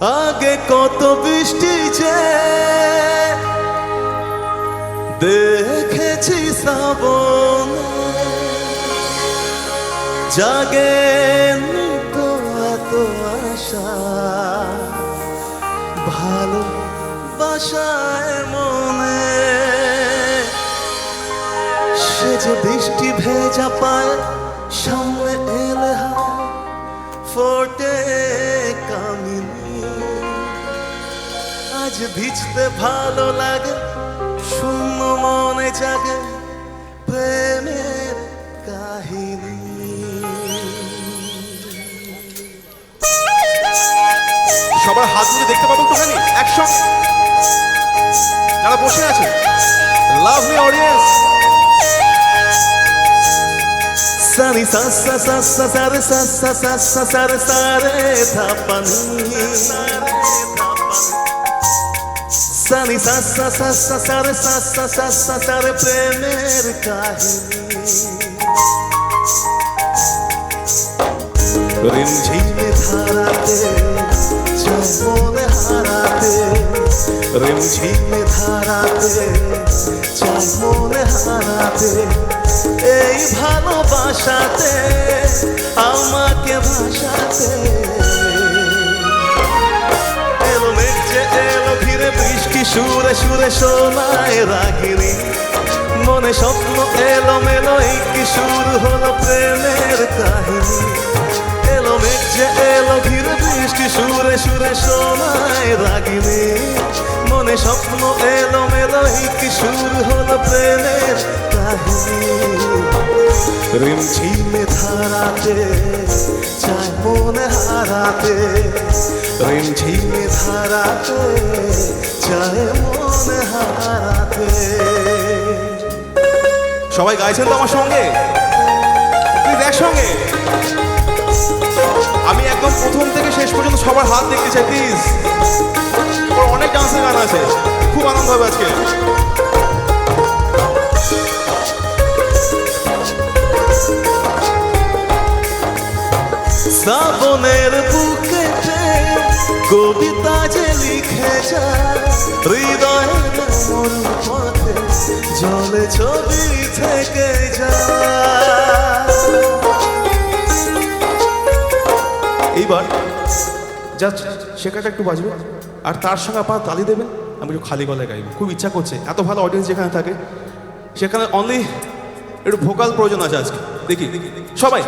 আগে কত বৃষ্টি যে দেখেছি শ্রাবণ। জাগে তো এত আশা। ভালো বাসায় মনে সে যে বৃষ্টি ভেজা পায় সামনে আজ ভিজতে ভালো লাগে শূন্য মনে জাগে প্রেমের কাহিনী সবার হাত ধরে দেখতে পাবো একটুখানি অ্যাকশন যারা বসে আছে লাভলি অডিয়েন্স সানি সা সা সা সা সা রে সা সা সা সা সা রে সা রে ধা পা নি সানি সা সা সা সা সা রে সা সা সা সা সা রে প্রেমের কাহিনী রিমঝিমে ধারাতে যায় হারাতে রিমঝিমে ধারাতে যায় হারাতে এই ভালোবাসাতে আমাকে ভাসাতে সুরে সুরে শোনায় রাগিনী। মনে স্বপ্ন এলো মেলো কি শুরু হলো প্রেমের কাহিনী। এলো মেঘ এলো ঘিরে বৃষ্টি সুরে সুরে শোনায় রাগিনী। মনে স্বপ্ন এলো মেলো কি শুরু হলো প্রেমের রিমঝিমে ধারাতে চায় মনে হারাতে রিমঝিমে ধারাতে চায় মনে হারাতে সবাই গাইছেন তো আমার সঙ্গে? প্লিজ একসঙ্গে। আমি একদম প্রথম থেকে শেষ পর্যন্ত সবার হাত দেখতে চাই, প্লিজ। অনেক ডান্সের গান আছে। খুব আনন্দ হবে আজকে। শ্রাবণের বুকে কবিতা যে লিখে যায় হৃদয়ের পথে জলে ছবি থেকে এইবার জাস্ট শেখাটা একটু বাজবে, আর তার সঙ্গে আপনার তালি দেবেন, আমি একটু খালি গলায় গাইব। খুব ইচ্ছা করছে, এত ভালো অডিয়েন্স যেখানে থাকে, সেখানে অনলি একটু ভোকাল প্রয়োজন আছে আজকে। দেখি, সবাই।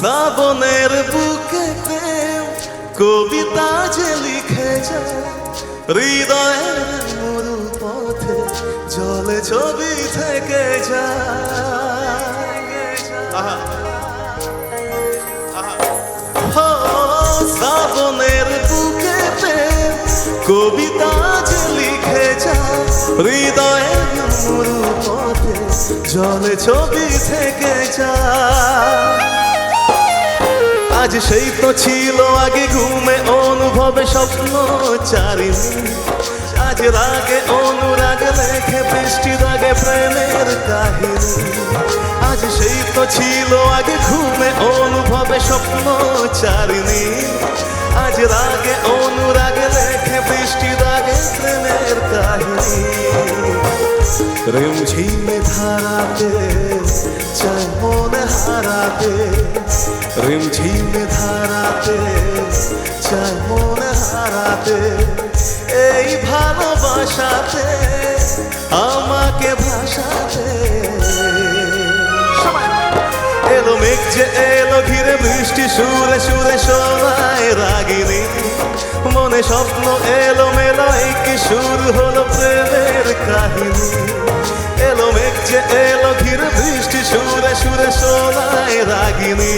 শ্রাবণের বুকে কবিতা যে লিখে যায়, হৃদয়ের মরু পথে জলে ছবি থেকে যায়। শ্রাবণের বুকে কবিতা যে লিখে যায়, হৃদয়ের মরু পথে জলে ছবি থেকে যায়। আজ সেই তো ছিল আগে ঘুমে অনুভবে স্বপ্ন চারিণী আজ রাগে অনুরাগ লেখে বৃষ্টি রাগে প্রেমের কাহিনী। আজ সেই তো ছিল আগে ঘুমে অনুভবে স্বপ্ন চারিণী আজ রাগে অনুরাগ লেখে বৃষ্টি রাগে প্রেমের কাহিনী। রিমঝিমে ধারাতে চায় মনে হারাতে রিমঝিমে ধারাতে চায় মনে হারাতে এই ভালোবাসাতে, আমাকে ভাসাতে। এলো মেঘ এলো ঘিরে বৃষ্টি, সুরে সুরে শোনায় রাগিনী। মনে স্বপ্ন এলো মেলো এই কি শুরু হলো প্রেমের কাহিনী। যে এলোকির বৃষ্টি সুরে সুরে সোনায় রাগিনী।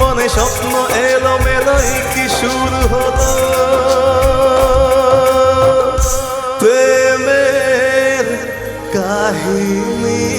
মনে স্বপ্ন এলো মেলোই কি শুরু হলো? প্রেমের কাহিনী।